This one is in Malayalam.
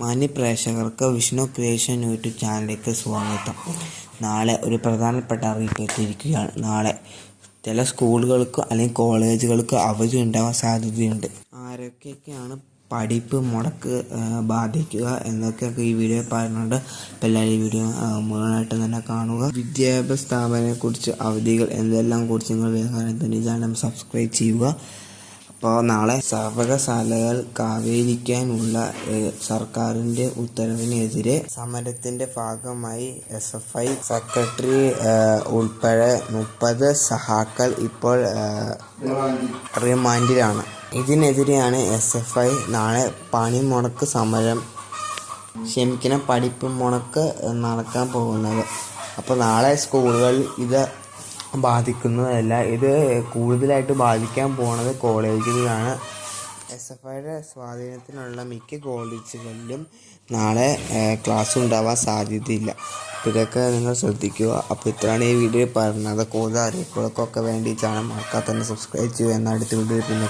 മാന്യ പ്രേക്ഷകർക്ക് വിഷ്ണു ക്രിയേഷൻ യൂട്യൂബ് ചാനലിലേക്ക് സ്വാഗതം. നാളെ ഒരു പ്രധാനപ്പെട്ട അറിയിപ്പ് എത്തിയിരിക്കുകയാണ്. നാളെ ചില സ്കൂളുകൾക്ക് അല്ലെങ്കിൽ കോളേജുകൾക്ക് അവധി ഉണ്ടാവാൻ സാധ്യതയുണ്ട്. ആരൊക്കെയൊക്കെയാണ് പഠിപ്പ് മുടക്ക് ബാധിക്കുക എന്നൊക്കെയൊക്കെ ഈ വീഡിയോ പറയുന്നുണ്ട് അപ്പോൾ എല്ലാവരും ഈ വീഡിയോ മുഴുവനായിട്ട് തന്നെ കാണുക. വിദ്യാഭ്യാസ സ്ഥാപനത്തെക്കുറിച്ച് അവധികൾ എന്തെല്ലാം കുറിച്ച് നിങ്ങൾ വേഗം ഈ ചാനൽ സബ്സ്ക്രൈബ് ചെയ്യുക. അപ്പോൾ നാളെ സർവകശാലകൾ കാവേരിക്കാനുള്ള സർക്കാരിന്റെ ഉത്തരവിനെതിരെ സമരത്തിന്റെ ഭാഗമായി എസ് എഫ് ഐ സെക്രട്ടറി ഉൾപ്പെടെ മുപ്പത് സഹാക്കൾ ഇപ്പോൾ റിമാൻഡിലാണ്. ഇതിനെതിരെയാണ് എസ് എഫ് ഐ നാളെ പണിമുടക്ക് സമരം ക്ഷമിക്കണം പഠിപ്പ് മുടക്ക് നടക്കാൻ പോകുന്നത്. അപ്പോൾ നാളെ സ്കൂളുകളിൽ ഇത് ബാധിക്കുന്നതല്ല. ഇത് കൂടുതലായിട്ട് ബാധിക്കാൻ പോണത് കോളേജുകളാണ് എസ് എഫ് ഐയുടെ സ്വാധീനത്തിലുള്ള മിക്ക കോളേജുകളിലും നാളെ ക്ലാസ് ഉണ്ടാവാൻ സാധ്യതയില്ല. അപ്പോൾ ഇതൊക്കെ നിങ്ങൾ ശ്രദ്ധിക്കുക. അപ്പോൾ ഇത്രയാണ് ഈ വീഡിയോ പറഞ്ഞത്. കൂടുതൽ അറിയിപ്പുകൾക്കൊക്കെ വേണ്ടിയിട്ടാണ്. മറക്കാതെ തന്നെ സബ്സ്ക്രൈബ് ചെയ്യുക. എന്ന അടുത്ത വീഡിയോ പിന്നെ